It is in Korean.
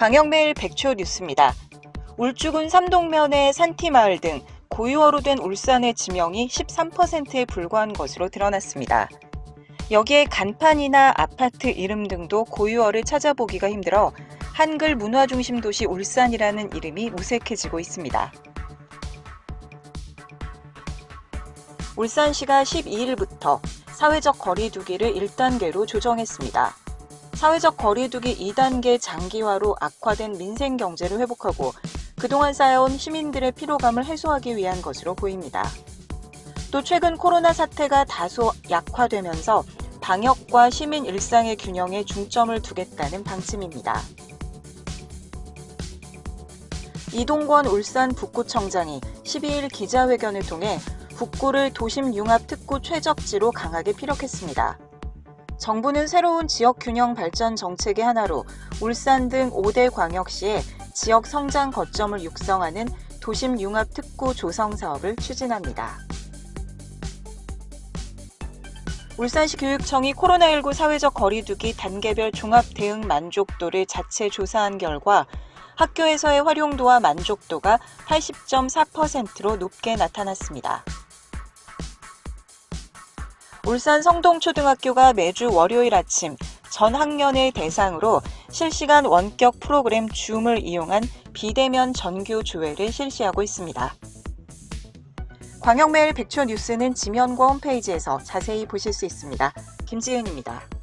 광역매일 백초 뉴스입니다. 울주군 삼동면의 산티마을 등 고유어로 된 울산의 지명이 13%에 불과한 것으로 드러났습니다. 여기에 간판이나 아파트 이름 등도 고유어를 찾아보기가 힘들어 한글 문화 중심 도시 울산이라는 이름이 무색해지고 있습니다. 울산시가 12일부터 사회적 거리두기를 1단계로 조정했습니다. 사회적 거리두기 2단계 장기화로 악화된 민생 경제를 회복하고 그동안 쌓여온 시민들의 피로감을 해소하기 위한 것으로 보입니다. 또 최근 코로나 사태가 다소 약화되면서 방역과 시민 일상의 균형에 중점을 두겠다는 방침입니다. 이동권 울산 북구청장이 12일 기자회견을 통해 북구를 도심 융합 특구 최적지로 강하게 피력했습니다. 정부는 새로운 지역 균형 발전 정책의 하나로 울산 등 5대 광역시에 지역 성장 거점을 육성하는 도심 융합 특구 조성 사업을 추진합니다. 울산시 교육청이 코로나19 사회적 거리두기 단계별 종합 대응 만족도를 자체 조사한 결과 학교에서의 활용도와 만족도가 80.4%로 높게 나타났습니다. 울산 성동초등학교가 매주 월요일 아침 전 학년을 대상으로 실시간 원격 프로그램 줌을 이용한 비대면 전교 조회를 실시하고 있습니다. 광역매일 백초 뉴스는 지면과 홈페이지에서 자세히 보실 수 있습니다. 김지은입니다.